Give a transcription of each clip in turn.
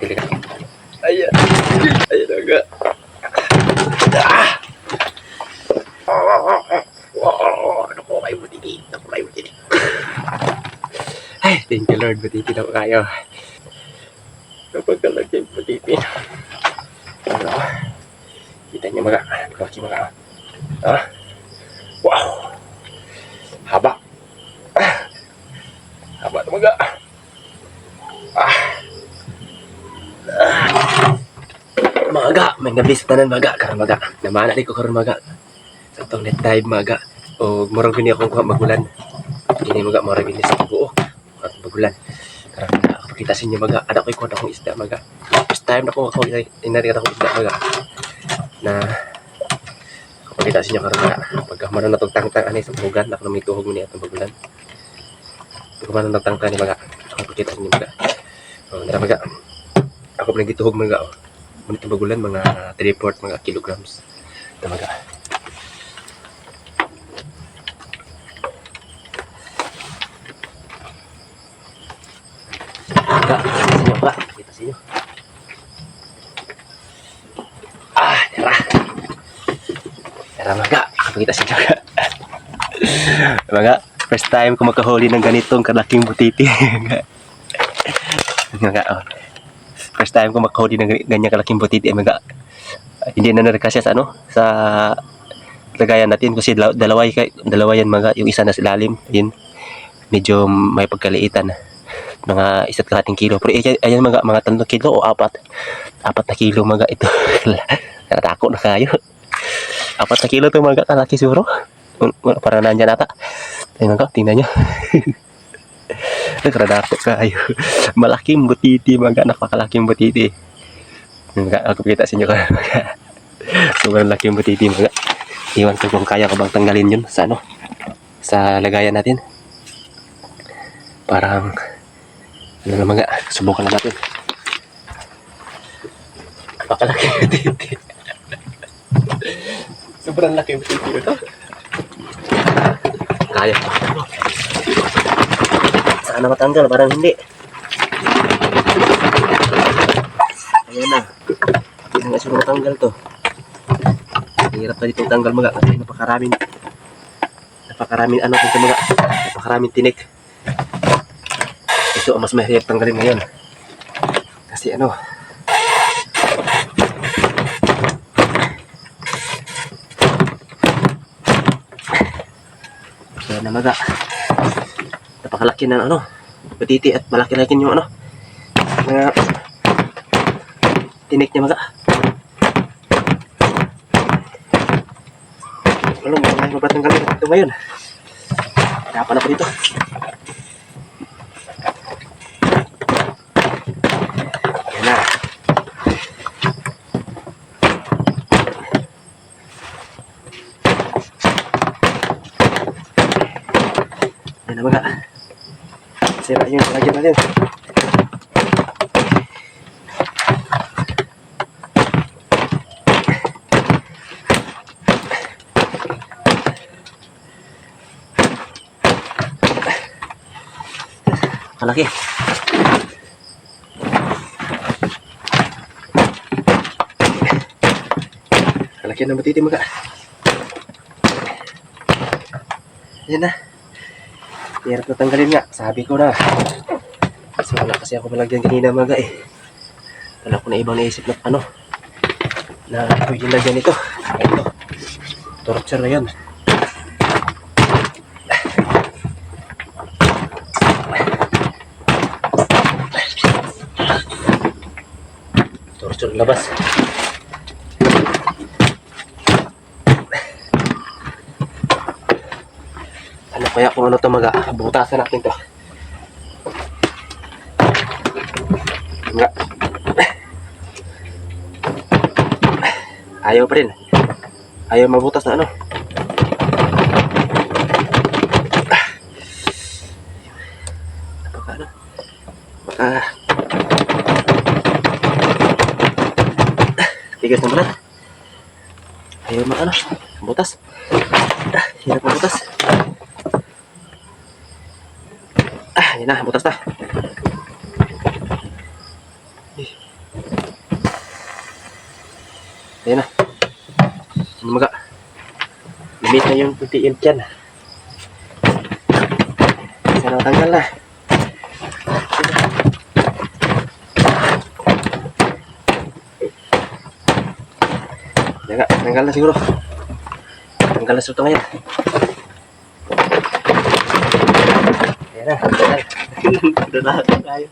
Pili ka. Ayan. Ayan na ano ko kayo butiti? Ano ko kayo butiti? Ay, thank you Lord. Butiti na kayo. Napagkalaki yung butiti. Ano? Kita niyo mga. Kalaki mga. Ah? Wow! Haba. Ah! Haba na mga. Ah! Maga, may gabi sa tanan maga, karon maga. Namana ko karon maga. Sa tong net dive maga. O murag gini akong kuha magulan. Ini maga murag gini sa buo. At magulan. Karon pakita sa inyo maga. Ada ko ikot akong isda maga. First time na ko ako inari akong isda maga. Na pakita sa inyo karon maga. Pagka manon na tong tangtang ani sa bugan, ako na may tuhog ni atong magulan. Pagka manon na tangtang ni. Ako pakita sa inyo maga. O, nara maga. Ako pa nagituhog mga oh. Ngunit ang bagulan, mga 3-4 mga kilograms. Tamaga. Ka, kita sa inyo ka. Kita sa inyo. Ah, tara. Tara mga. Kita sa inyo ka. mga, first time ko makahuli ng ganitong kalaking butiti. mga, oh first time ko makahuli ng gan- ganyan kalaking butiti ay mga hindi na narkasya sa ano sa lagayan natin kasi dalawa, dalawa, yan mga yung isa na sa ilalim yun. Medyo may pagkaliitan mga isa't kalating kilo. Pero ayan, ayan mga mga tatlong kilo o apat apat na kilo mga ito. Natakot na kayo. Apat na kilo to mga kalaki wala para nandyan ata. Ay mga tingnan nyo Nagradako kayo. Malaking butiti, mga napakalaking butiti. Mga, ako kita sa inyo ka. Sobrang laking butiti, mga. Iwan ko kung kaya ko bang tanggalin yun sa ano, sa lagayan natin. Parang, ano na mga, subukan na natin. Napakalaking butiti. Sobrang laking butiti ito. Kaya. Sana matanggal, parang hindi. Ayan na. Hindi na siguro matanggal to. Hirap na dito tanggal mga kasi napakaraming napakaraming ano dito mga napakaraming tinik. Ito ang mas mahirap tanggalin ngayon. Kasi ano Kaya na maga napakalaki ng ano, patiti at malaki-laki yung ano, mga tinik niya maga. Ano, mga mabatang kami ito ngayon. Hirapan ako dito. Yan na. Yan na mga. Sira yung lagyan natin. Kalaki. Kalaki na matiti mga. Yan na. Hirap na tanggalin nga. Sabi ko na. Kasi wala kasi ako malagyan kanina mga eh. Wala ko na ibang naisip na ano. Na pwede lagyan ito. Ito. Torture na yan. Torture labas. Kaya kung ano to mga butasan natin to. Nga. Ayaw pa rin. Ayaw mabutas na ano. Ah. Baka ano. Baka. Tigas na balat. Ayaw ma ano. Butas. Ah, hirap mabutas. Ah, yan na, butas na. Ayan na. Ano mga? Limit na yung puti yung tiyan. Sana tanggal na. Tanggal, tanggal na siguro. Tanggal na sa ito ngayon. Ayan na, tanggal. Dalahat na tayo.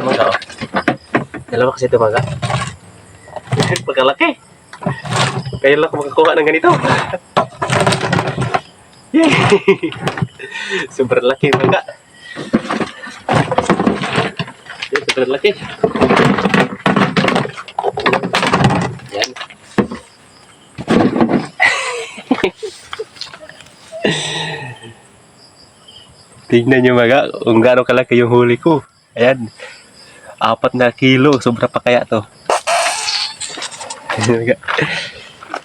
Oh. Dalawa kasi ito mga. Pagkalaki. Kaya lang makakuha ng ganito. Yay! Laki mga. Sobrang laki. Yan. Tingnan nyo mga kung gaano kalaki yung huli ko. Ayan. Apat na kilo. Sobra pa kaya to. Ayan, mga.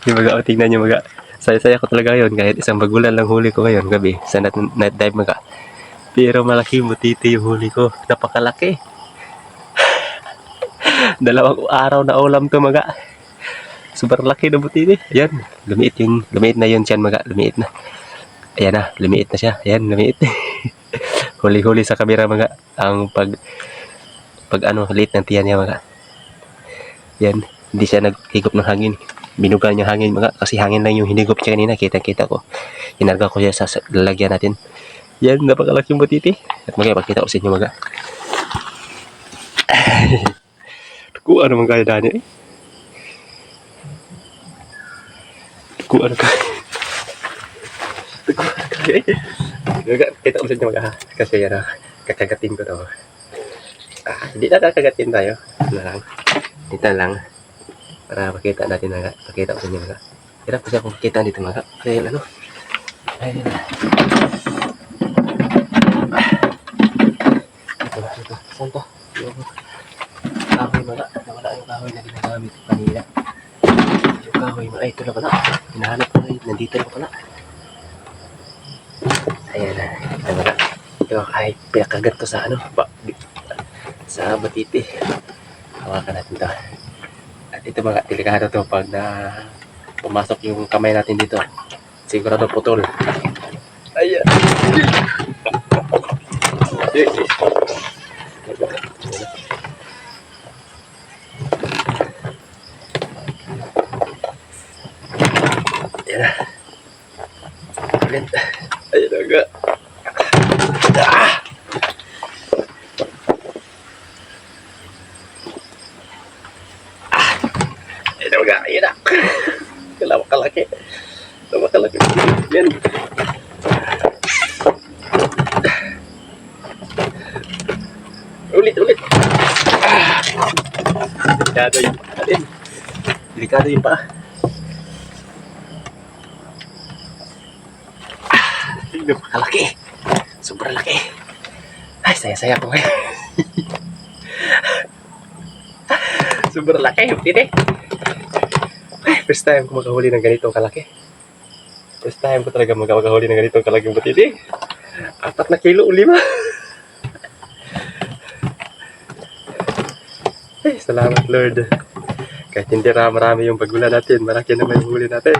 Mga, oh, tingnan nyo mga. Saya-saya ko talaga yun. Kahit isang bagulan lang huli ko ngayon gabi. Sa night, night dive mga. Pero malaki mutiti yung huli ko. Napakalaki. Dalawang araw na ulam to mga. Sobrang laki ng butiti. Ayan. Lumiit yung, lumiit na yun siyan mga. Lumiit na. Ayan na, lumiit na siya. Ayan, lumiit. Huli-huli sa kamera mga. Ang pag, pag ano, liit ng tiyan niya mga. Yan, hindi siya naghigop ng hangin. Binuga niya hangin mga. Kasi hangin lang yung hinigop niya kanina. Kita-kita ko. Hinarga ko siya sa lalagyan natin. Yan, napakalaking butiti. At mga ipakita ko sa inyo mga. Ano man kaya dani. Kung ano kaya. Okay. Kita ko sa inyo mga kasi yan kakagatin ko to. Ah, hindi na kakagatin tayo. Ano lang. Dito lang. Para makita natin mga. Pakita ko sa inyo mga. Hirap kasi akong makita dito mga. Dahil ano. Ayun na. Ito, kahoy mga. Nawala yung kahoy na ginagamit kanina. Yung kahoy mga. Ito na pala. Hinahanap ko na. Nandito na pala. Ayan na. Ito mga. Ito ay pinakagat ko sa ano. Ba, sa batiti. Hawakan natin to. At ito mga delikado to pag na pumasok yung kamay natin dito. Sigurado putol. Ulit, ulit. Ah! Delikado yung paa din. Delikado yung paa. Ay, napakalaki. Sobrang laki. Ay, saya-saya ko ngayon. Sobrang laki. Titi. Ay, first time ko makahuli ng ganitong kalaki. First time ko talaga makahuli ng ganitong kalaking butiti. Apat na kilo lima. Ay, salamat Lord. Kahit hindi ra marami yung bagula natin, malaki naman yung huli natin.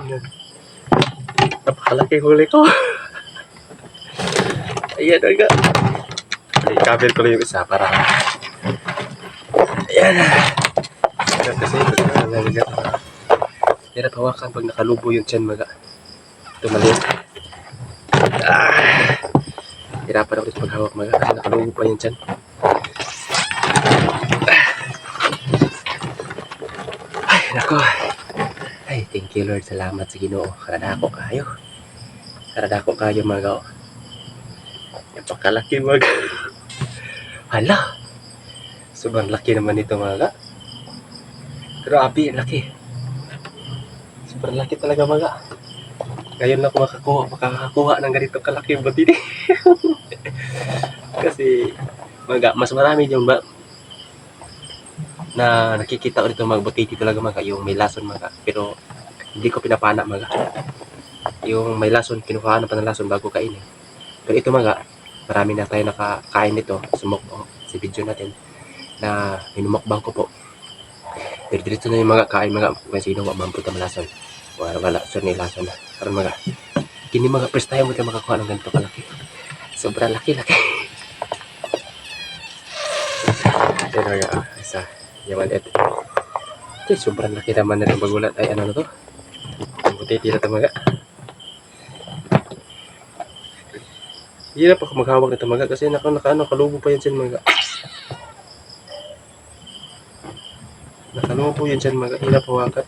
Napakalaki huli ko. Ayan na nga. Ay, cover ko lang yung isa para... Ayan. Ayan kasi ito. Hirap hawakan pag nakalubo yung tiyan maga. Ito maliit. Ah! Hirapan ako dito paghawak maga kasi nakalubo pa yung tiyan. Ay, nako. Ay, thank you Lord. Salamat sa ginoo. Karadako kayo. Karadako kayo mga Napakalaki mag. Hala. Sobrang laki naman ito mga Grabe, ang laki. Sobrang laki talaga mga. Ngayon lang makakuha, makakakuha ng ganito kalaki yung batini. Kasi mga mas marami yung ba na nakikita ko dito mga butiti talaga mga yung may lason mga pero hindi ko pinapana mga. Yung may lason kinukuha ng lason bago kainin pero ito mga marami na tayo nakakain nito. Sumok oh, si video natin na minumukbang ko po. Pero dito na yung mga kain mga. Kung sino wa mamputa malason. Wala wala. So ni lason na. Karon mga kini mga first time mo tayo makakuha ng ganito kalaki. Sobrang laki laki pero mga ah, isa. Yaman okay, sobrang laki naman na rin. Bagulat ay ano na to na ito mga Hirap ako maghawak nito mga kasi naka, naka ano, kalubo pa yan siya mga. Nakalubo yan siya mga. Hirap hawakan.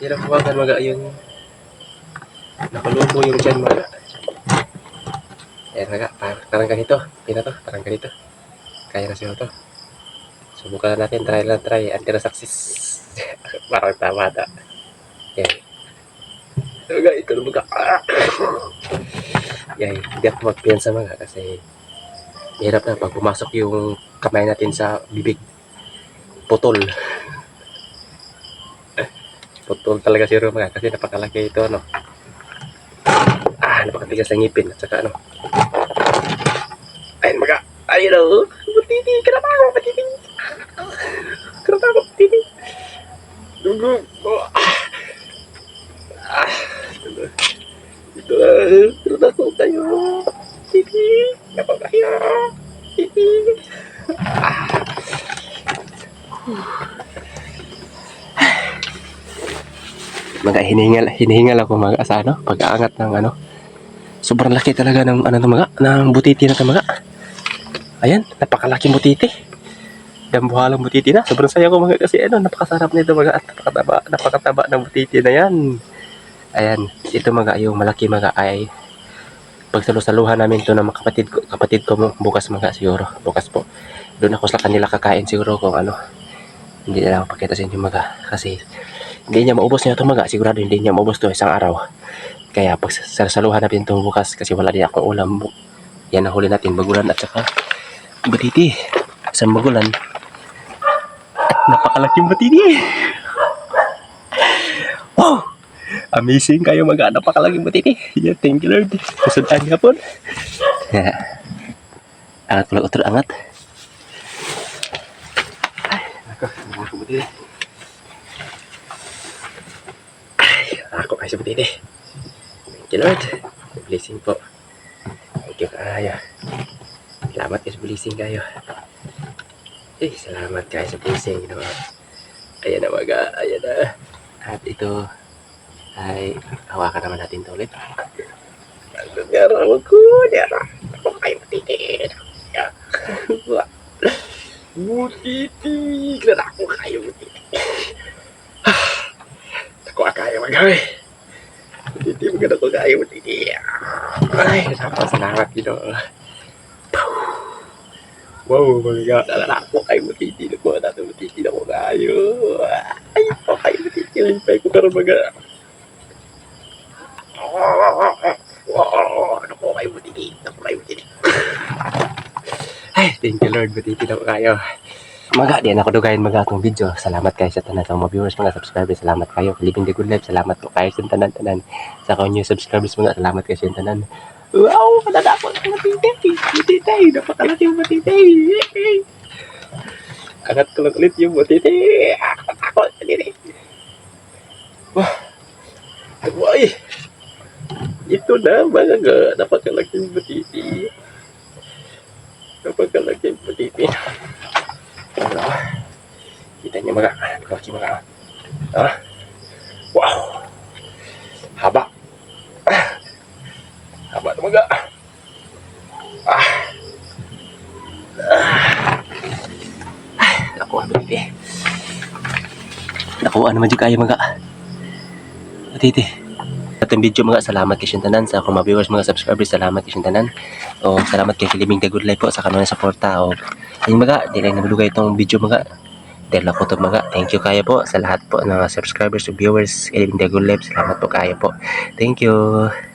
Hirap hawakan mga yung nakalubo yung siya mga. Ayan mga, par- parang ganito. Okay na to, parang ganito. Kaya na siya to. Subukan na natin, try lang try. Until na success. parang tama na. Yan. Talaga, ito na mga. Ah! Yan, hindi ako magpiyansa mga kasi hirap na pag pumasok yung kamay natin sa bibig. Putol. Putol talaga si mga kasi napakalaki ito ano. Ah, napakatigas ng ngipin at saka ano. Ayun mga. Ayun o. Matiti. Kanapa ako matiti. Kanapa ako matiti. Dugo. Oh. Ah. Ito na. Ito na po tayo. Kayo. Titi. Ah. Mga hinihingal, hinihingal ako mga sa ano, pag-aangat ng ano. Sobrang laki talaga ng ano ng mga, ng butiti na mga. Ayan, napakalaking butiti. Dambuhalang butiti na. Sobrang saya ko mga kasi ano, napakasarap nito mga at napakataba, napakataba ng butiti na yan. Ayan, ito mga yung malaki mga ay pagsalusaluhan namin to ng mga kapatid ko, kapatid ko bukas mga siguro, bukas po. Doon ako sa kanila kakain siguro kung ano. Hindi na lang pakita sa inyo mga kasi hindi niya maubos niya ito mga sigurado hindi niya maubos to isang araw. Kaya pag salusaluhan natin to bukas kasi wala din akong ulam. Yan ang huli natin, bagulan at saka batiti. Isang bagulan. Napakalaking batiti. Wow! Amazing kayo mga napakalaking batiti. Yeah, thank you Lord. Kusudan nga po. angat ko lang utro, angat. Ay, ako, mga batiti. Ay, ako kayo sa batiti. Thank you Lord. Blessing po. Thank you kayo. Salamat kayo sa blessing kayo. Eh, salamat kayo sa blessing. No? Ayan na mga, ayan na. At ito ay hawakan naman natin ito ulit. Nagagaraw ko, nara. Ako kayo matitid. Butiti! Kaya ako kayo butiti. Ako kayo magawin. Butiti, maganda ko kayo butiti. Ay, napasalamat dito. Wow, mga nalala ko kayo butiti. Nakuha natin butiti na ko kayo. Ay, ako kayo butiti. Limpay ko karon mga. Wow, naku kayo butiti. Naku kayo butiti. Ay, thank you Lord. Butiti na ko kayo. Mga, di na ako dugayin mga atong video. Salamat kayo sa tanan sa mga viewers, mga subscribers. Salamat kayo. Living the good life. Salamat po kayo sa tanan-tanan. Sa ako new subscribers mga, salamat kayo sa tanan. Wow, madadako ng matitay. Matitay, napakalaki yung matitay. Angat ko lang ulit yung matitay. Ako, matitay. Wah, Boy, ito na mga ga, napakalaking matiti. Napakalaking matiti. Ano? Kita niyo mga, napakalaki mga. Ha? Wow! Haba. Haba na mga. Ah. Ah. Nakuha matiti. Nakuha naman dyan kayo mga. Matiti. Atong video mga salamat kay Shintanan sa akong mga viewers mga subscribers salamat kay Shintanan o salamat kay Kiliming Good Life po sa kanunay suporta o ayun mga di lang nabulugay itong video mga dahil ako to mga thank you kayo po sa lahat po ng subscribers o viewers Kiliming Good Life salamat po kayo po thank you